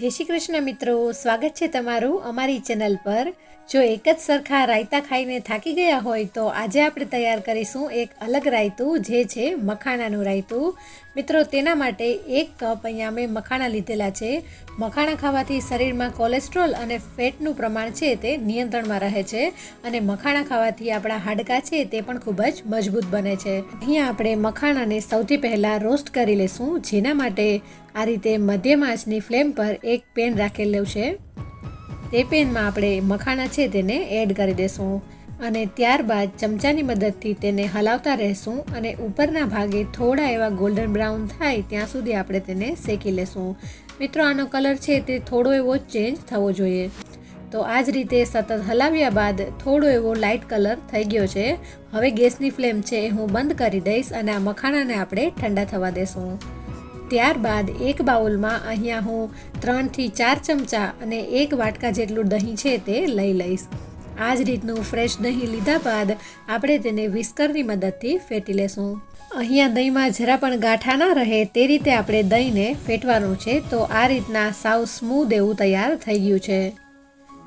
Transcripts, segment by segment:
જય શ્રી કૃષ્ણ મિત્રો, સ્વાગત છે તમારું અમારી ચેનલ પર. જો એક જ સરખા રાયતા ખાઈને થાકી ગયા હોય તો આજે આપણે તૈયાર કરીશું એક અલગ રાયતું, જે છે મખાણાનું રાયતું. મિત્રો, તેના માટે એક કપ અહીંયા મેં મખાણા લીધેલા છે. મખાણા ખાવાથી શરીરમાં કોલેસ્ટ્રોલ અને ફેટનું પ્રમાણ છે તે નિયંત્રણમાં રહે છે અને મખાણા ખાવાથી આપણા હાડકાં છે તે પણ ખૂબ જ મજબૂત બને છે. અહીંયા આપણે મખાણાને સૌથી પહેલાં રોસ્ટ કરી લેશું, જેના માટે આ રીતે મધ્યમ આંચની ફ્લેમ પર એક પેન રાખેલું છે. તે પેનમાં આપણે મખાણા છે તેને એડ કરી દેશું. અને ત્યારબાદ ચમચાની મદદથી તેને હલાવતા રહેશું અને ઉપરના ભાગે થોડા એવા ગોલ્ડન બ્રાઉન થાય ત્યાં સુધી આપણે તેને શેકી લેશું. મિત્રો, આનો કલર છે તે થોડો એવો ચેન્જ થવો જોઈએ. તો આ જ રીતે સતત હલાવ્યા બાદ થોડો એવો લાઇટ કલર થઈ ગયો છે. હવે ગેસની ફ્લેમ છે એ હું બંધ કરી દઈશ અને આ મખાણાને આપણે ઠંડા થવા દેશું. ત્યારબાદ એક બાઉલમાં અહીંયા હું ત્રણથી ચાર ચમચા અને એક વાટકા જેટલું દહીં છે તે લઈ લઈશ. આ જ રીતનું ફ્રેશ દહીં લીધા બાદ આપણે તેને વિસ્કરની મદદથી ફેટી લેશું. અહીંયા દહીંમાં જરા પણ ગાંઠા ના રહે તે રીતે આપણે દહીંને ફેટવાનું છે તો આ રીતના સાવ સ્મૂધ એવું તૈયાર થઈ ગયું છે.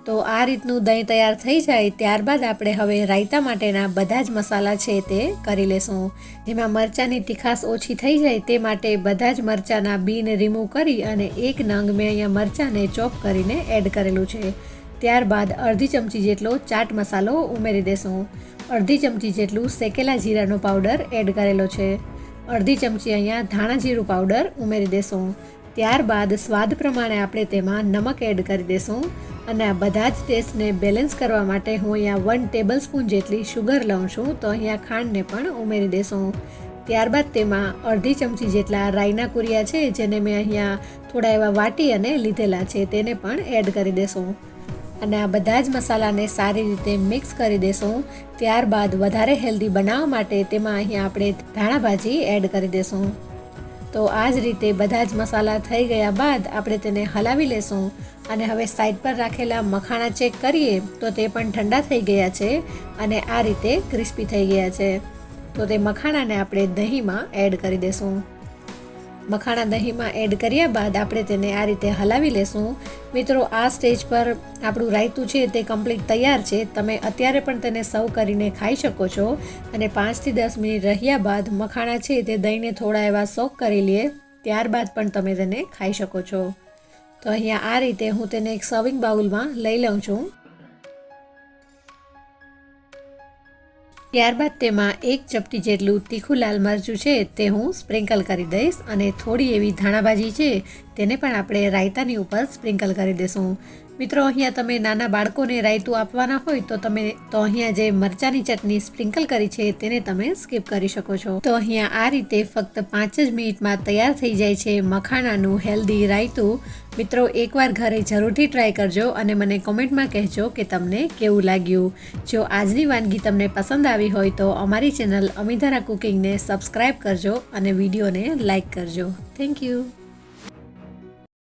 તો આ રીતનું દહીં તૈયાર થઈ જાય ત્યારબાદ આપણે હવે રાયતા માટેના બધા જ મસાલા છે તે કરી લેશું. જેમાં મરચાંની તીખાસ ઓછી થઈ જાય તે માટે બધા જ મરચાંના બીન રિમૂવ કરી અને એક નંગ મેં અહીંયા મરચાંને ચોપ કરીને એડ કરેલું છે. ત્યારબાદ અડધી ચમચી જેટલો ચાટ મસાલો ઉમેરી દેશું. અડધી ચમચી જેટલું શેકેલા જીરાનો પાવડર એડ કરેલો છે. અડધી ચમચી અહીંયા ધાણા જીરું પાવડર ઉમેરી દેશું. ત્યારબાદ સ્વાદ પ્રમાણે આપણે તેમાં નમક એડ કરી દેશું અને આ બધા જ ટેસ્ટને બેલેન્સ કરવા માટે હું અહીંયા વન ટેબલ સ્પૂન જેટલી શુગર લઉં છું તો અહીંયા ખાંડને પણ ઉમેરી દેશું. ત્યારબાદ તેમાં અડધી ચમચી જેટલા રાઈના કુરિયા છે જેને મેં અહીંયા થોડા એવા વાટી અને લીધેલા છે તેને પણ એડ કરી દેશું. અને આ બધા જ મસાલાને સારી રીતે મિક્સ કરી દેશું. ત્યારબાદ વધારે હેલ્ધી બનાવવા માટે તેમાં અહીંયા આપણે ધાણા ભાજી એડ કરી દેશું. તો આ જ રીતે બધા જ મસાલા થઈ ગયા બાદ આપણે તેને હલાવી લેશું. અને હવે સાઈડ પર રાખેલા મખાણા ચેક કરીએ તો તે પણ ઠંડા થઈ ગયા છે અને આ રીતે ક્રિસ્પી થઈ ગયા છે. તો તે મખાણાને આપણે દહીંમાં એડ કરી દેશું. મખાણા દહીંમાં એડ કર્યા બાદ આપણે તેને આ રીતે હલાવી લેશું. મિત્રો, આ સ્ટેજ પર આપણું રાયતું છે તે કમ્પ્લીટ તૈયાર છે. તમે અત્યારે પણ તેને સર્વ કરીને ખાઈ શકો છો અને પાંચથી દસ મિનિટ રહ્યા બાદ મખાણા છે તે દહીંને થોડા એવા સોક કરી લઈએ ત્યારબાદ પણ તમે તેને ખાઈ શકો છો. તો અહીંયા આ રીતે હું તેને એક સર્વિંગ બાઉલમાં લઈ લઉં છું. ત્યારબાદ તેમાં એક ચપટી જેટલું તીખું લાલ મરચું છે તે હું સ્પ્રિંકલ કરી દઈશ અને થોડી એવી ધાણાભાજી છે તેને પણ આપણે રાયતાની ઉપર સ્પ્રિંકલ કરી દઈશું. મિત્રો, અહીંયા તમે નાના બાળકોને રાયતું આપવાના હોય તો તમે, તો અહીંયા જે મરચાની ચટણી સ્પ્રિંકલ કરી છે તેને તમે સ્કીપ કરી શકો છો. તો અહીંયા આ રીતે ફક્ત પાંચ જ મિનિટમાં તૈયાર થઈ જાય છે મખાણાનું હેલ્ધી રાયતું. મિત્રો, એકવાર ઘરે જરૂરથી ટ્રાય કરજો અને મને કોમેન્ટમાં કહેજો કે તમને કેવું લાગ્યું. જો આજની વાનગી તમને પસંદ આવી હોય તો અમારી ચેનલ અમિધારા કુકિંગને સબસ્ક્રાઈબ કરજો અને વિડીયોને લાઇક કરજો. Thank you